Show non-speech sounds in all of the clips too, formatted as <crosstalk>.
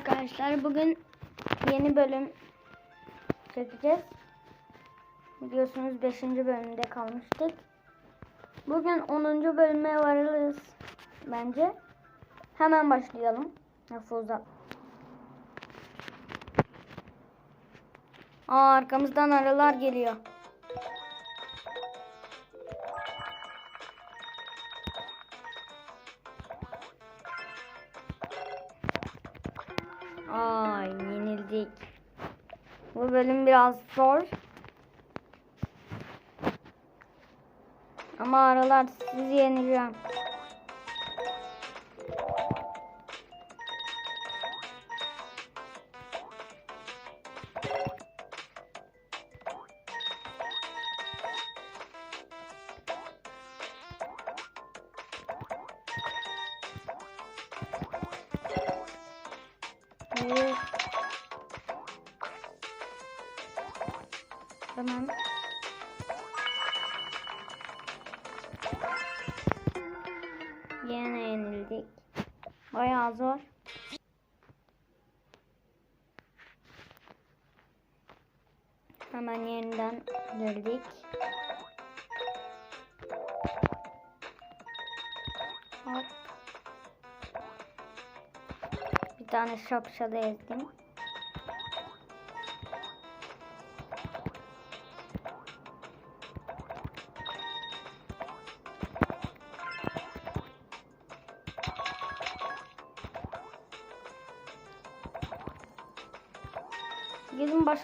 arkadaşlar. Bugün yeni bölüm çekeceğiz. Biliyorsunuz 5. bölümde kalmıştık. Bugün 10. bölüme varırız bence. Hemen başlayalım. Lafı uzat. Aa, arkamızdan arılar geliyor. Bölüm biraz zor. Ama aralar sizi yeneceğim. Hemen yeniden girdik. Hop. Bir tane şapşada ezdim.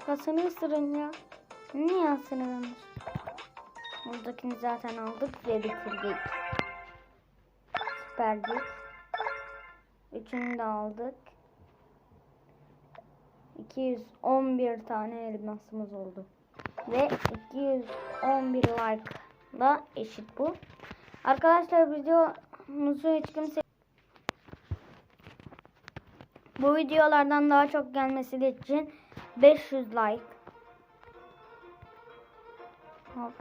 Başkasını ısırın ya. Niye ısırılmış? Buradakini zaten aldık ve bitirdik. Süperdik. Üçünü de aldık. 211 tane elmasımız oldu. Ve 211 like da eşit bu. Arkadaşlar videomuzu hiç kimse bu videolardan daha çok gelmesi için 500 like. Hop.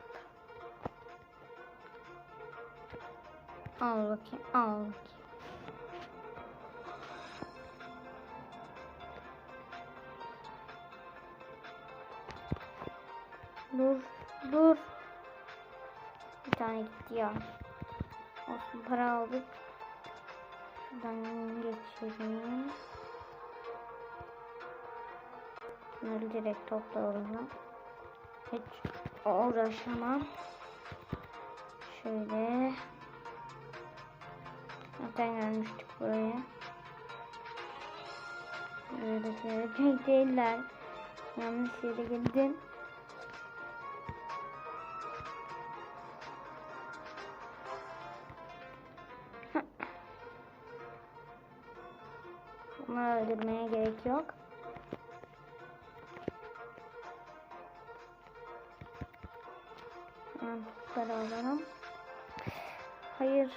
Al bakayım, al bakayım. Dur, dur. Bir tane gitti ya. Olsun para aldık. Şuradan geçelim. Bunları direkt toplayalım. Hiç uğraşamam. Şöyle. Zaten gelmiştik buraya. Böyle gelecek <laughs> değiller. Yanlış yere gittim. <laughs> Bunları öldürmeye gerek yok. Alalım. Hayır.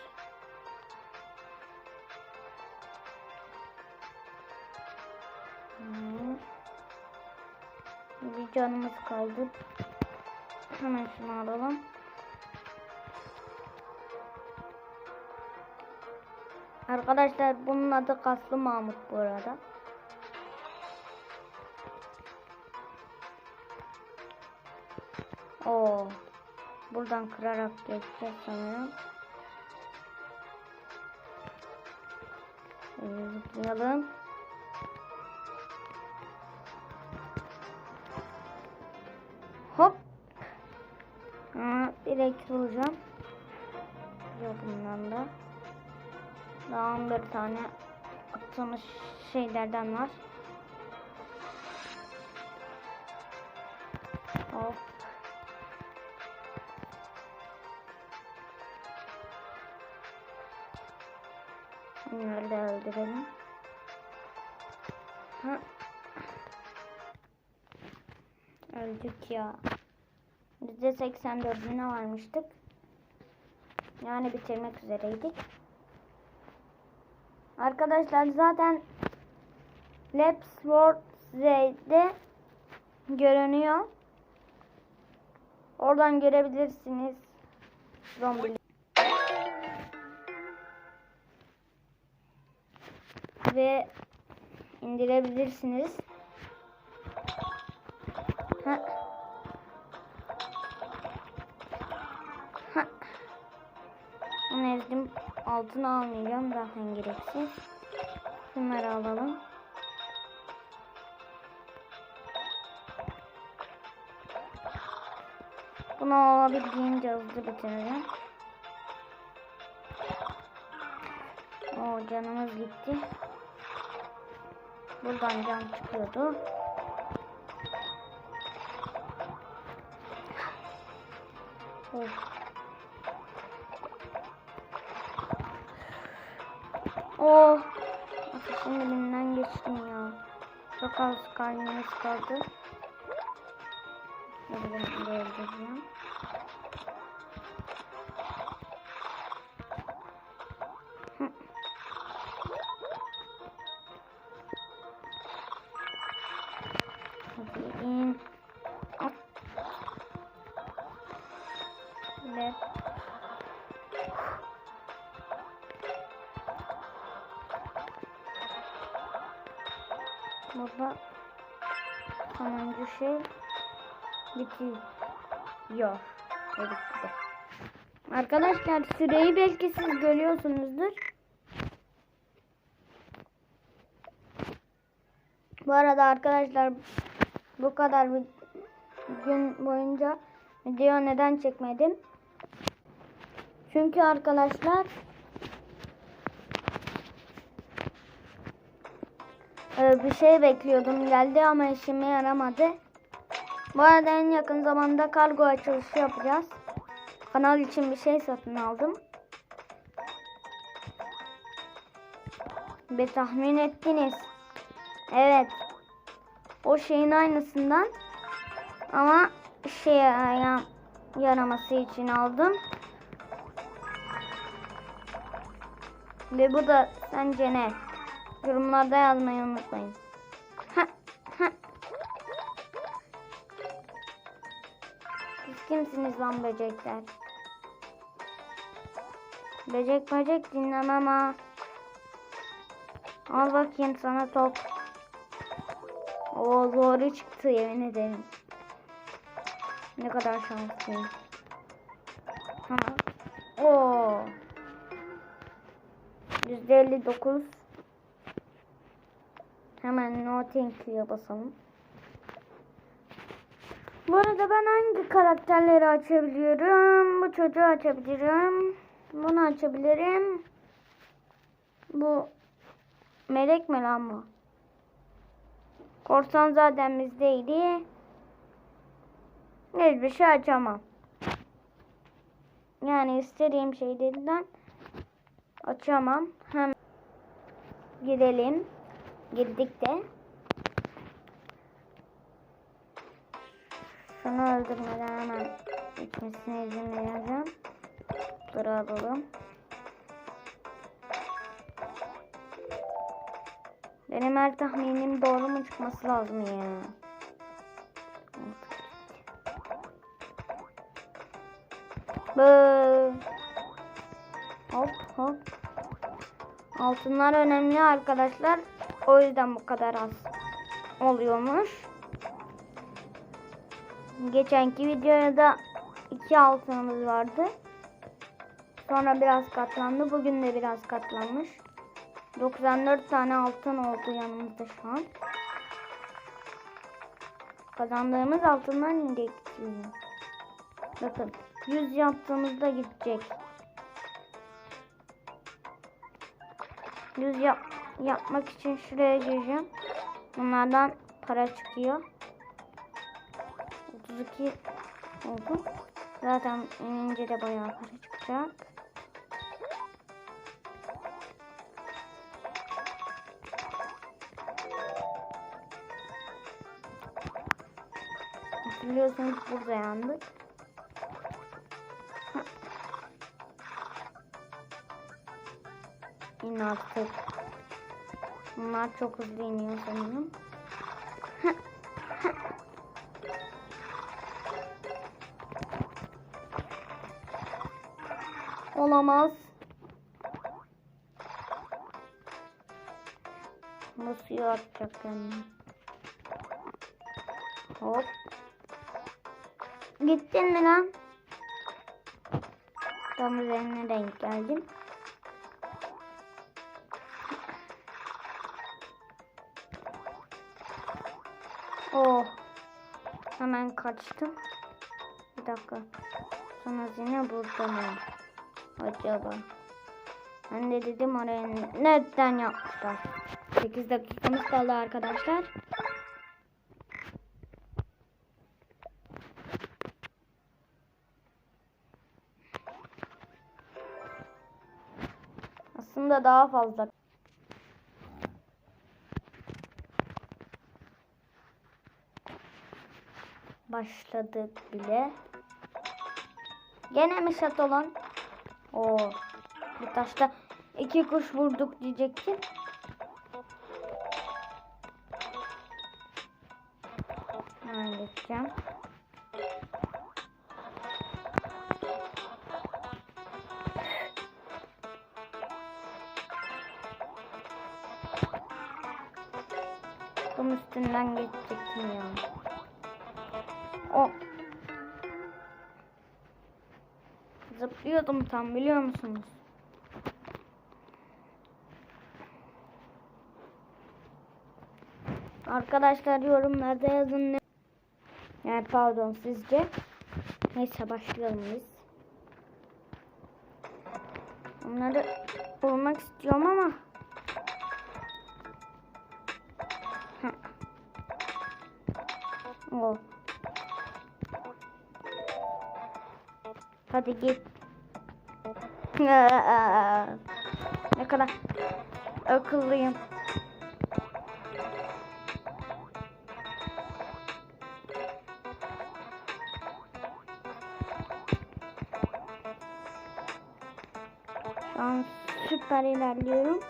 Hmm. Bir canımız kaldı. Hemen şunu alalım. Arkadaşlar bunun adı Kaslı Mahmut bu arada. Oo. Buradan kırarak geçeceğiz sanırım. Şöyle zıplayalım. Hop. Aa, direkt vuracağım. Yok bundan da. Daha 11 tane attığımız şeylerden var. Ya. %84'üne varmıştık. Yani bitirmek üzereydik. Arkadaşlar zaten Lapsworth Z'de görünüyor. Oradan görebilirsiniz. Zombi. Ve indirebilirsiniz. Ha. Altını almayacağım. Zaten gereksiz. Şunları alalım. Bunu olabildiğince hızlı bitireceğim. O canımız gitti. Buradan can çıkıyordu. Burada sonuncu şey bitiyor. Ve bitti. Arkadaşlar süreyi belki siz görüyorsunuzdur. Bu arada arkadaşlar bu kadar gün boyunca video neden çekmedim? Çünkü arkadaşlar e, bir şey bekliyordum geldi ama işime yaramadı. Bu arada en yakın zamanda kargo açılışı yapacağız. Kanal için bir şey satın aldım. Ve tahmin ettiniz. Evet. O şeyin aynısından ama şey ya, yaraması için aldım. Ve bu da sence ne? Yorumlarda yazmayı unutmayın. Siz kimsiniz lan böcekler? Böcek böcek dinlemem ha. Al bakayım sana top. O doğru çıktı yemin ederim. Ne kadar şanslıyım. Ha. Oo. %59 Hemen no thank you'ya basalım. Bu arada ben hangi karakterleri açabiliyorum? Bu çocuğu açabilirim. Bunu açabilirim. Bu melek mi lan bu? Korsan zaten bizdeydi. Hiçbir şey açamam. Yani istediğim şeylerden açamam. Hem girelim. Girdik de. Şunu öldürmeden hemen gitmesine izin vereceğim. Dur alalım. Benim her tahminim doğru mu çıkması lazım ya. Bu. Hop hop. Altınlar önemli arkadaşlar. O yüzden bu kadar az oluyormuş. Geçenki videoda iki altınımız vardı. Sonra biraz katlandı. Bugün de biraz katlanmış. 94 tane altın oldu yanımızda şu an. Kazandığımız altınlar nereye gidiyor? Bakın 100 yaptığımızda gidecek. 100 yap yapmak için şuraya gireceğim. Bunlardan para çıkıyor. 32 oldu. Zaten inince de bayağı para çıkacak. Hatırlıyorsunuz burada yandık. İn. Bunlar çok hızlı iniyor sanırım. <laughs> Olamaz. Bu suyu atacak kendine. Hop. Gittin mi lan? Tam üzerine denk geldim. Oh. Hemen kaçtım. Bir dakika. Sonra yine burada mı? Acaba. Ben de dedim oraya nereden yapmışlar. 8 dakikamız kaldı arkadaşlar. Aslında daha fazla. Başladık bile. Gene mi şatolan? Oo. Bir taşta iki kuş vurduk diyecektim. Hemen geçeceğim. Kum üstünden geçecektim ya. Zıplıyordum tam biliyor musunuz? Arkadaşlar yorumlarda yazın ne? Yani pardon sizce? Neyse başlayalım biz. Onları bulmak istiyorum ama. O. Hadi git. Ne kadar akıllıyım. Şu an süper ilerliyorum.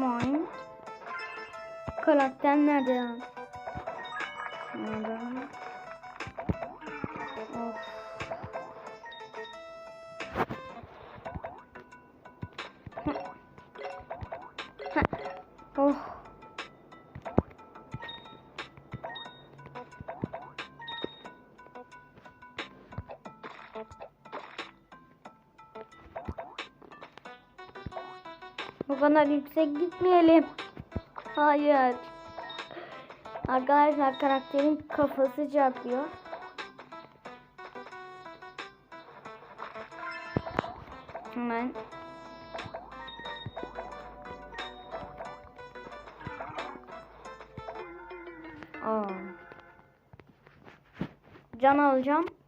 Moin. Karakter nerede ya? Nerede? Of. Kadar yüksek gitmeyelim. Hayır. Arkadaşlar karakterin kafası çarpıyor. Hemen. Aa. Can alacağım.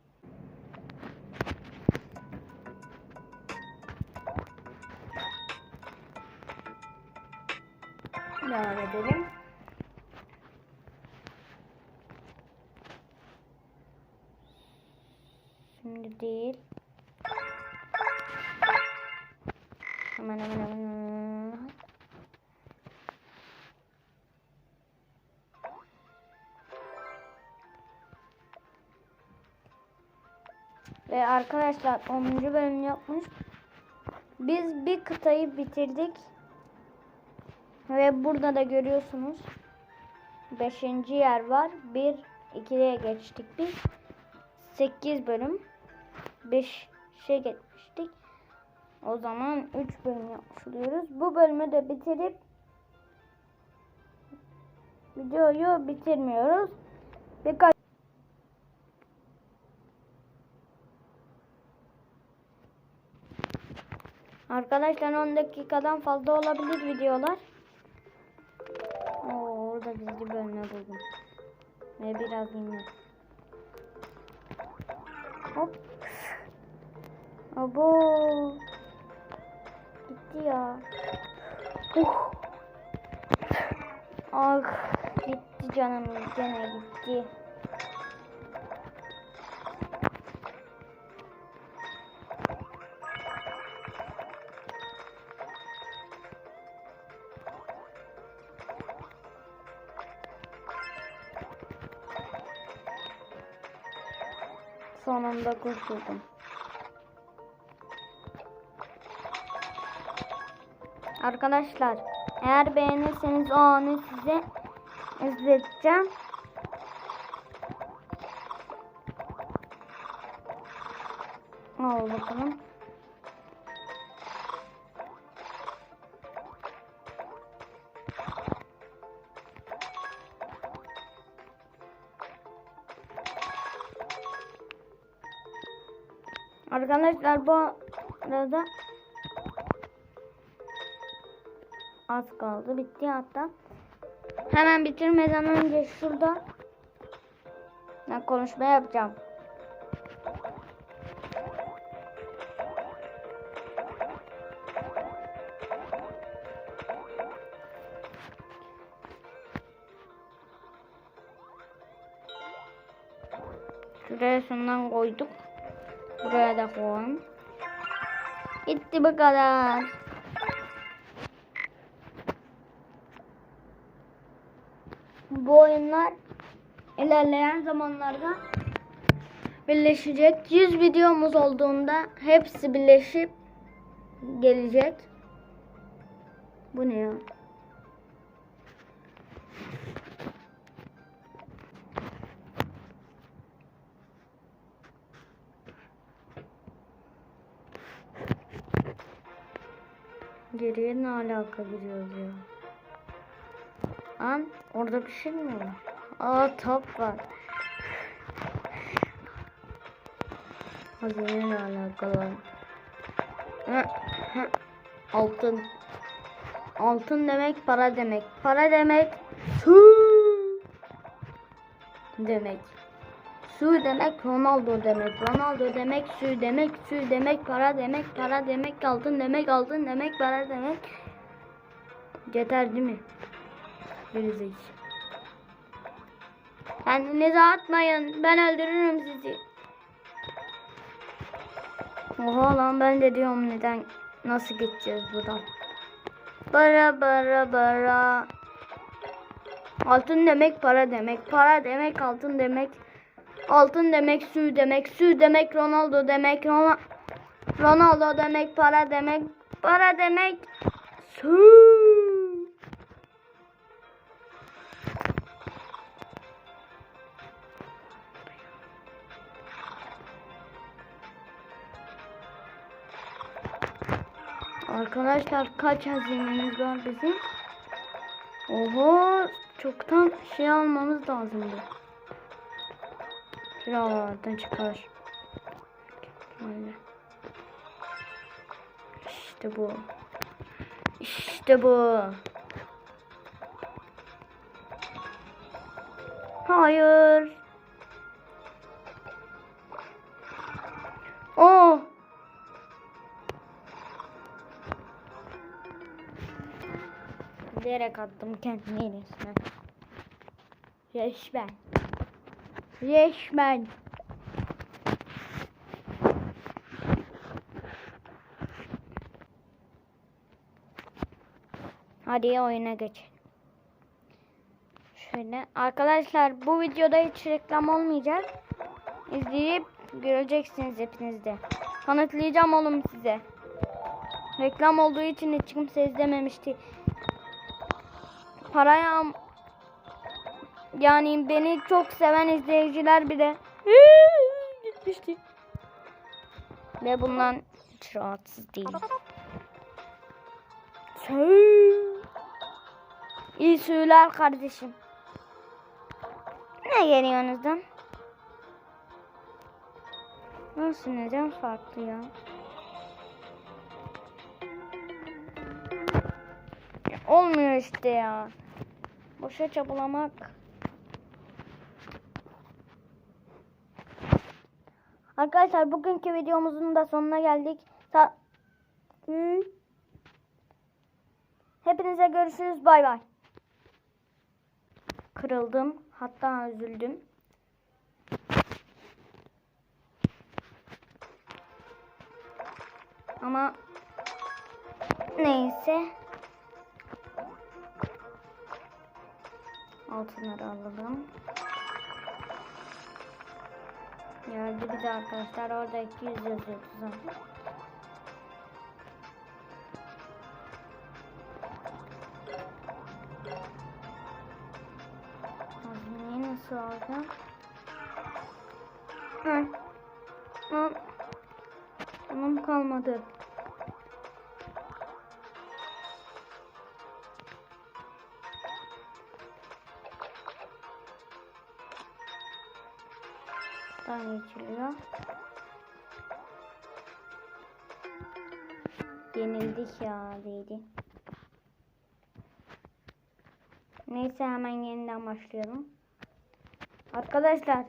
Hemen hemen. hemen. Ve arkadaşlar 10. bölüm yapmış. Biz bir kıtayı bitirdik. Ve burada da görüyorsunuz. 5. yer var. 1 2'ye geçtik biz. 8 bölüm. 5 şey geçmiştik. O zaman 3 bölüm yapmış. Bu bölümü de bitirip videoyu bitirmiyoruz. Birkaç Arkadaşlar 10 dakikadan fazla olabilir videolar. Oo, orada gizli bölme buldum. Ve biraz yine. Hop. Abo gitti ya. Uh. Ah gitti canımız gene gitti. Sonunda kurtuldum. Arkadaşlar eğer beğenirseniz o anı size izleteceğim. Al bakalım. Arkadaşlar bu arada az kaldı. Bitti hatta. Hemen bitirmeden önce şurada ben konuşma yapacağım. Şuraya şundan koyduk. Buraya da koyalım. Gitti bu kadar. Bu oyunlar ilerleyen zamanlarda birleşecek. 100 videomuz olduğunda hepsi birleşip gelecek. Bu ne ya? Geriye ne alaka giriyoruz ya? An orada bir şey mi var? Aa top var. Hazineyle alakalı. Altın. Altın demek para demek. Para demek su demek. Su demek Ronaldo demek. Ronaldo demek su demek. Su demek para demek. Para demek altın demek. Altın demek para demek. Yeter değil mi? Gerizekalı. Kendinizi atmayın. Ben öldürürüm sizi. Oha lan ben de diyorum neden nasıl geçeceğiz buradan. Bara bara bara. Altın demek para demek. Para demek altın demek. Altın demek su demek. Su demek Ronaldo demek. Ronaldo demek para demek. Para demek su. Arkadaşlar kaç hazinemiz var bizim? Oho çoktan şey almamız lazımdı. Şuralardan çıkar. İşte bu. İşte bu. Hayır. Oh. Direkt attım kendimi resmen. Resmen. Resmen. Hadi oyuna geç. Şöyle. Arkadaşlar bu videoda hiç reklam olmayacak. İzleyip göreceksiniz hepiniz de. Kanıtlayacağım oğlum size. Reklam olduğu için hiç kimse izlememişti. Paraya yani beni çok seven izleyiciler bile gitmişti. Ve bundan hiç rahatsız değilim. İyi söyler kardeşim. Ne geliyorsunuz lan? Nasıl neden farklı? Ya Olmuyor işte ya. Boşa çabalamak. Arkadaşlar bugünkü videomuzun da sonuna geldik. Ta Hı. Hepinize görüşürüz. Bay bay. Kırıldım. Hatta üzüldüm. Ama neyse. Altınları alalım. Geldi bize arkadaşlar. Orada 200 yazıyordu zaten. Hazineyi nasıl alacağım? Hı. Canım kalmadı. Geçiliyor. Yenildik ya değdi. Neyse hemen yeniden başlayalım. Arkadaşlar